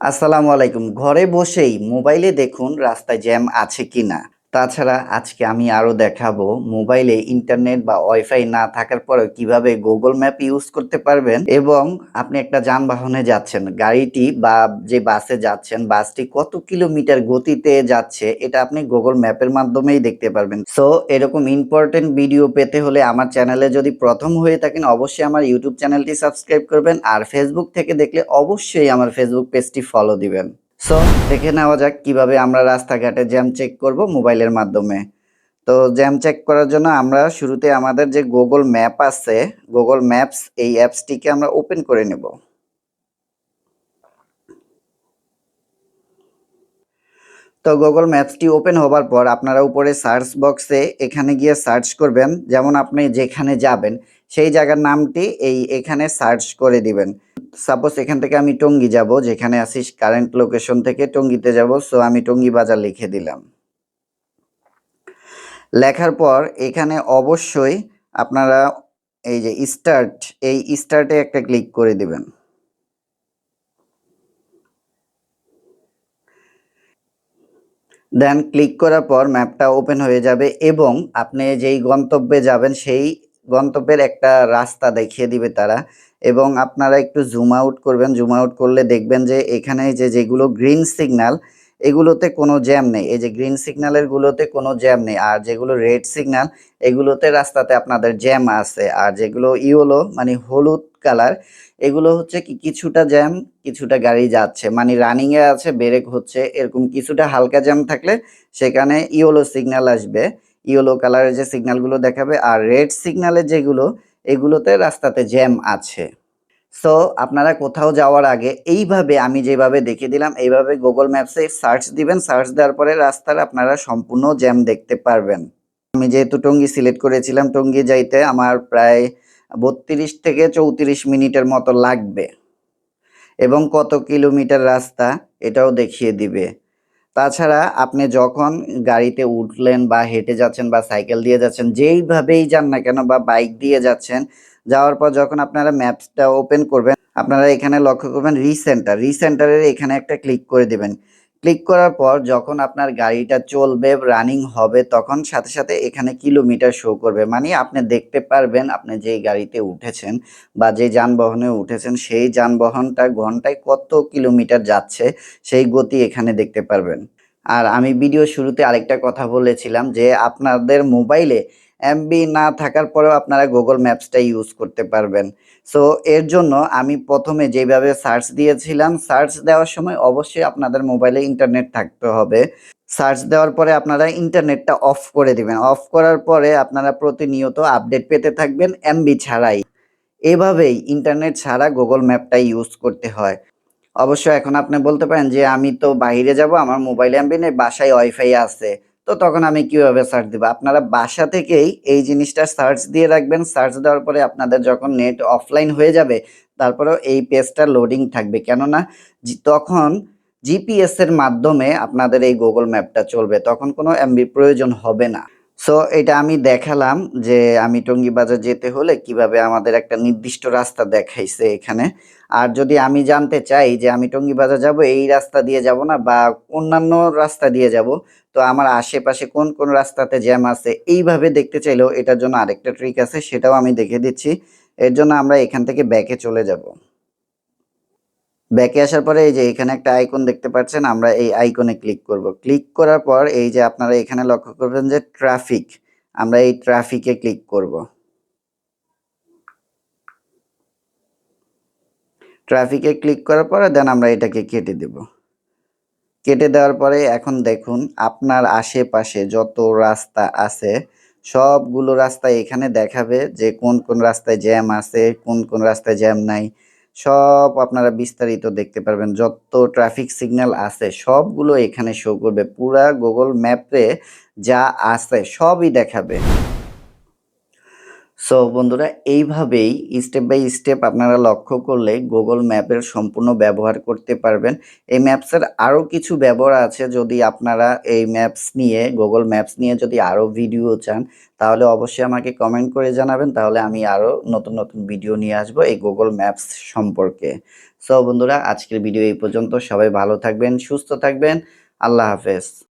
আসসালামু আলাইকুম। ঘরে বসেই মোবাইলে দেখুন রাস্তায় জ্যাম আছে কিনা। তাছাড়া আজকে আমি আরও দেখাবো মোবাইলে ইন্টারনেট বা ওয়াইফাই না থাকার পরেও কীভাবে গুগল ম্যাপ ইউজ করতে পারবেন এবং আপনি একটা যানবাহনে যাচ্ছেন, গাড়িটি বা যে বাসে যাচ্ছেন, বাসটি কত কিলোমিটার গতিতে যাচ্ছে, এটা আপনি গুগল ম্যাপের মাধ্যমেই দেখতে পারবেন। সো এরকম ইম্পর্টেন্ট ভিডিও পেতে হলে আমার চ্যানেলে যদি প্রথম হয়ে থাকেন, অবশ্যই আমার ইউটিউব চ্যানেলটি সাবস্ক্রাইব করবেন আর ফেসবুক থেকে দেখলে অবশ্যই আমার ফেসবুক পেজটি ফলো দিবেন। সো দেখে নেওয়া যাক কীভাবে আমরা রাস্তাঘাটে জ্যাম চেক করব মোবাইলের মাধ্যমে। তো জ্যাম চেক করার জন্য আমরা শুরুতে আমাদের যে গুগল ম্যাপ আছে গুগল ম্যাপস এই অ্যাপসটিকে আমরা ওপেন করে নেব। তো গুগল ম্যাপসটি ওপেন হবার পর আপনারা উপরে সার্চ বক্সে এখানে গিয়ে সার্চ করবেন। যেমন আপনি যেখানে যাবেন, সেই জায়গার নামটি এই এখানে সার্চ করে দিবেন। সাপোজ এখান থেকে আমি টঙ্গি যাব, যেখানে আছি কারেন্ট লোকেশন থেকে টঙ্গিতে যাব সো আমি টঙ্গী বাজার লিখে দিলাম। লেখার পর এখানে অবশ্যই আপনারা এই যে স্টার্ট এই স্টার্টে একটা ক্লিক করে দিবেন। দেন ক্লিক করার পর ম্যাপটা ওপেন হয়ে যাবে এবং আপনি যেই গন্তব্যে যাবেন সেই গন্তব্যের একটা রাস্তা দেখিয়ে দিবে তারা। এবং আপনারা একটু জুম আউট করবেন। জুম আউট করলে দেখবেন যে এখানে যে যেগুলো গ্রিন সিগন্যাল এগুলোতে কোনো জ্যাম নেই। এই যে গ্রিন সিগন্যালের গুলোতে কোনো জ্যাম নেই। আর যেগুলো রেড সিগন্যাল এগুলোতে রাস্তাতে আপনাদের জ্যাম আছে। আর যেগুলো ইয়েলো মানে হলুদ কালার এগুলো হচ্ছে কি কিছুটা জ্যাম কিছুটা গাড়ি যাচ্ছে। মানে রানিং এ আছে ব্রেক হচ্ছে, এরকম কিছুটা হালকা জ্যাম থাকলে সেখানে ইয়েলো সিগন্যাল আসবে। ইয়েলো কালারের যে সিগন্যালগুলো দেখাবে আর রেড সিগন্যালের যেগুলো, এগুলোতে রাস্তাতে জ্যাম আছে। সো, আপনারা কোথাও যাওয়ার আগে এইভাবে আমি যেভাবে দেখিয়ে দিলাম, এইভাবে গুগল ম্যাপসে সার্চ দিবেন সার্চ দেওয়ার পরে রাস্তার আপনারা সম্পূর্ণ জ্যাম দেখতে পারবেন। আমি যেহেতু টঙ্গি সিলেক্ট করেছিলাম, টঙ্গি যাইতে আমার প্রায় বত্রিশ থেকে চৌত্রিশ মিনিটের মতো লাগবে। এবং কত কিলোমিটার রাস্তা, এটাও দেখিয়ে দিবে। তাছাড়া আপনি যখন গাড়িতে উঠলেন বা হেঁটে যাচ্ছেন বা সাইকেল দিয়ে যাচ্ছেন, যেইভাবেই যান না কেন বা বাইক দিয়ে যাচ্ছেন, যাওয়ার পর যখন আপনারা ম্যাপসটা ওপেন করবেন, আপনারা এখানে লক্ষ্য করবেন রিসেন্টার, রিসেন্টারের এখানে একটা ক্লিক করে দিবেন। ক্লিক করার পর যখন আপনার গাড়িটা চলবে, রানিং হবে, তখন সাথে সাথে এখানে কিলোমিটার শো করবে। মানে আপনি দেখতে পারবেন আপনি যেই গাড়িতে উঠেছেন বা যে যানবাহনে উঠেছেন, সেই যানবাহনটা ঘন্টায় কত কিলোমিটার যাচ্ছে, সেই গতি এখানে দেখতে পারবেন। আর আমি ভিডিও শুরুতে আরেকটা কথা বলেছিলাম যে, আপনাদের মোবাইলে এমবি না থাকার পরেও আপনারা গুগল ম্যাপসটা ইউজ করতে পারবেন। সো এর জন্য আমি প্রথমে যেভাবে সার্চ দিয়েছিলাম সার্চ দেওয়ার সময় অবশ্যই আপনাদের মোবাইলে ইন্টারনেট থাকতে হবে। সার্চ দেওয়ার পরে আপনারা ইন্টারনেটটা অফ করে দিবেন। অফ করার পরে আপনারা প্রতিনিয়ত আপডেট পেতে থাকবেন এমবি ছাড়াই। এভাবেই ইন্টারনেট ছাড়া গুগল ম্যাপটা ইউজ করতে হয়। অবশ্য এখন আপনি বলতে পারেন যে, আমি তো বাইরে যাব, আমার মোবাইলে এমবি নেই, বাসায় ওয়াইফাই আছে। তো তখন আমি কীভাবে সার্চ দিব? আপনারা বাসা থেকেই এই জিনিসটা সার্চ দিয়ে রাখবেন। সার্চ দেওয়ার পরে আপনাদের যখন নেট অফলাইন হয়ে যাবে, তারপরেও এই পেজটা লোডিং থাকবে। কেননা তখন জিপিএসের মাধ্যমে আপনাদের এই গুগল ম্যাপটা চলবে। তখন কোনো এমবি প্রয়োজন হবে না। সো এটা আমি দেখালাম যে আমি টঙ্গী বাজার যেতে হলে কীভাবে আমাদের একটা নির্দিষ্ট রাস্তা দেখাইছে এখানে। আর যদি আমি জানতে চাই যে আমি টঙ্গী বাজার যাব, এই রাস্তা দিয়ে যাব না বা অন্যান্য রাস্তা দিয়ে যাব, তো আমার আশেপাশে কোন কোন রাস্তাতে জ্যাম আছে এইভাবে দেখতে চাইলেও এটার জন্য আরেকটা ট্রিক আছে, সেটাও আমি দেখে দিচ্ছি। এর জন্য আমরা এখান থেকে ব্যাকে চলে যাব। ব্যাকে আসার পরে এই যে এখানে একটা আইকন দেখতে পাচ্ছেন, আমরা এই আইকনে ক্লিক করব। ক্লিক করার পর এই যে আপনারা এখানে লক্ষ্য করবেন যে ট্রাফিক আমরা এই ট্রাফিকে ক্লিক করব। ট্রাফিকে ক্লিক করার পরে দেন আমরা এটাকে কেটে দেব। কেটে দেওয়ার পরে এখন দেখুন, আপনার আশেপাশে যত রাস্তা আছে, সবগুলো রাস্তা এখানে দেখাবে যে কোন কোন রাস্তায় জ্যাম আছে, কোন কোন রাস্তায় জ্যাম নাই। সব আপনারা বিস্তারিত দেখতে পারবেন। যত ট্রাফিক সিগন্যাল আছে, সবগুলো এখানে শো করবে। পুরা গুগল ম্যাপে যা আছে, সবই দেখাবে। সো বন্ধুরা, এইভাবেই স্টেপ বাই স্টেপ আপনারা লক্ষ্য করলে গুগল ম্যাপের সম্পূর্ণ ব্যবহার করতে পারবেন। এই ম্যাপসের আরও কিছু ব্যবহার আছে, যদি আপনারা এই ম্যাপস নিয়ে গুগল ম্যাপস নিয়ে যদি আরও ভিডিও চান, তাহলে অবশ্যই আমাকে কমেন্ট করে জানাবেন। তাহলে আমি আরও নতুন নতুন ভিডিও নিয়ে আসব এই গুগল ম্যাপস সম্পর্কে। সো বন্ধুরা, আজকের ভিডিও এই পর্যন্ত। সবাই ভালো থাকবেন, সুস্থ থাকবেন। আল্লাহ হাফেজ।